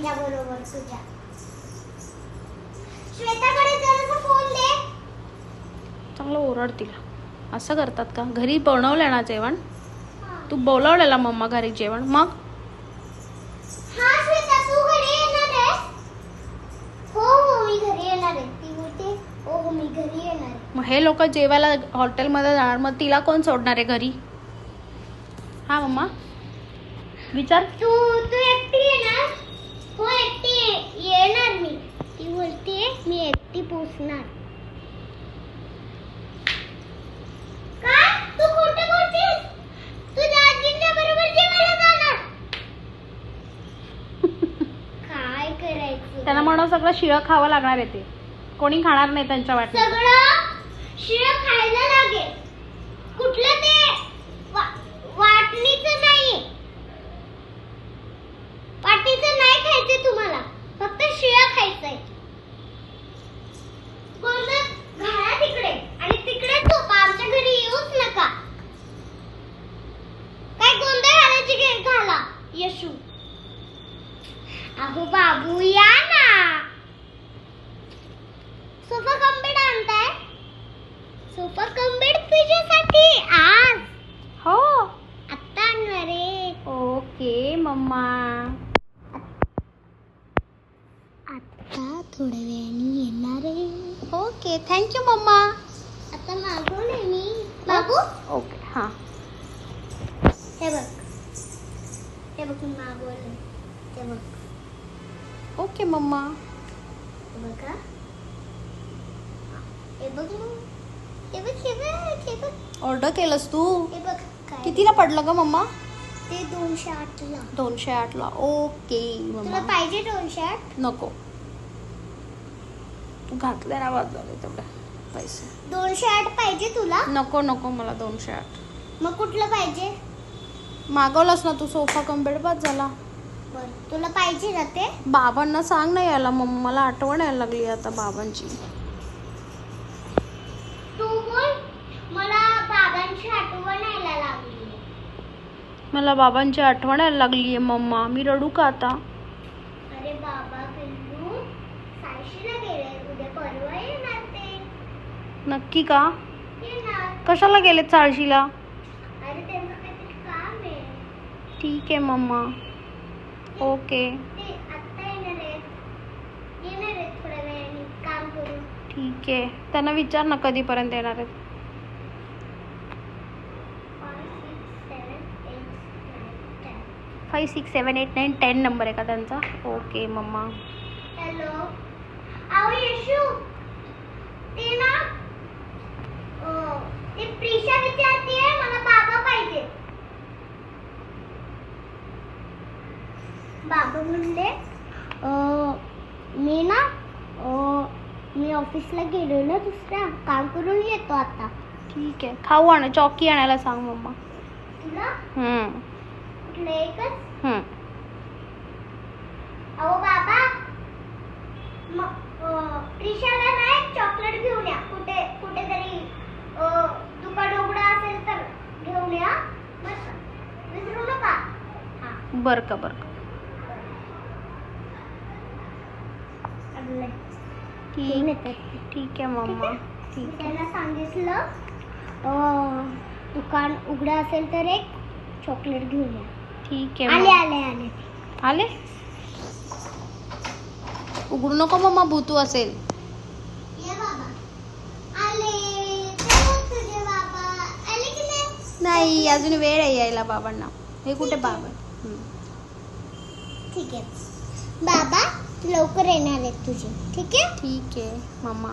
महिला बरोबर सुद्धा. श्वेताकडे जरासा फोन दे. चांगलं तिला. असं करतात का? घरी बनवलंय ना जेवण? तू बोलावलेला मम्मा घरी जेवण? मग? मग हे लोक जेवायला हॉटेलमध्ये जाणार. मग तिला कोण सोडणार आहे घरी? हा मम्मा. विचार. तू तू एकटी येणार? हो एकटी ये- येणार मी. ती बोलते मी एकटी पोचणार काय तू खोटं बोलतेस तू दाजींच्या बरोबर जेवायला जाणार. काय करायचं? त्यांना म्हणून सगळं शिळं खावं लागणार आहे ते. कोणी खाणार नाही त्यांच्या वाटत. सगळं शिळ खायला लागेल. कुठलं ते वा- वाटणीचं नाही वाटीचं नाही खायचं तुम्हाला. फक्त शिळ खायचंय. घाला तिकडे. आणि तिकडे झोपा. आमच्या घरी येऊच नका. काय गोंधळ घालायची घे- घाला. यशू. अहो बाबू या ना. सोफा कम्बेड आणताय? सोफा कम्बेड तुझ्यासाठी आज. हो. आत्ता आणणार रे okay mama. Okay thank you mama आता मी. मागू ओके हाँ. हे बघ. हे बघ मी मागवले हे बघ. ओके मम्मा हे बघ हा. हे बघ हे बघ हे बघ हे बघ. ऑर्डर केलंस तू? हे बघ कितीला पडलं ग मम्मा ते दोनशे आठला. दोनशे आठला. ओके तुला पाहिजे दोनशे आठ? नको. तू घातले ना बाद झाले तेवढे. पैसे. दोनशे आठ पाहिजे तुला? नको नको मला दोनशे आठ. मग कुठलं पाहिजे? मागवलंस ना तू सोफा कम्पेड बाद झाला. बर तुला पाहिजे ना ते? बाबांना सांग ना यायला मग मला आठवण यायला लागली आता बाबांची. तू बोल मला बाबांची आठवण यायला लागली. मला बाबांची आठवण यायला लागली आहे मम्मा. मी रडू का आता? अरे बाबा पिल्लू सायशीला गेले नक्की का? कशाला गेले चाळशीला? ठीक आहे मम्मा. ओके. ठीक आहे. त्यांना विचार ना कधीपर्यंत येणार आहेत. Five six seven eight nine ten number आहे का त्यांचा? Okay mamma. हॅलो बाबा पाहिजे. बाबा म्हणले मी ना मी ऑफिसला गेलो ना दुसऱ्या काम करून येतो आता. ठीक आहे खाऊ आण चॉकी आणायला सांग मम्मा. तुला? हम्म, कुठलं एकच? हम्म. अहो बाबा मग अं, प्रिशाला ना एक चॉकलेट घेऊन या कुठे कुठेतरी अं, दुकान उघडं असेल तर घेऊन या बस विसरू नका हा बरं का बरं का. ठीक. ठीक आहे. मम्मा ठीक त्यांना सांगितलं दुकान उघडं असेल तर एक चॉकलेट घेऊन या. ठीक आहे आले. आले आले. आले? उघडू नको मम्मा भूतू असेल. ये बाबा. आले. चला तुझे बाबा. आले की नाही अजून वेळ आहे यायला बाबांना. हे कुठे बाबा. ठीक आहे. बाबा लवकर येणार आहेत तुझे. ठीक आहे? ठीक आहे. मम्मा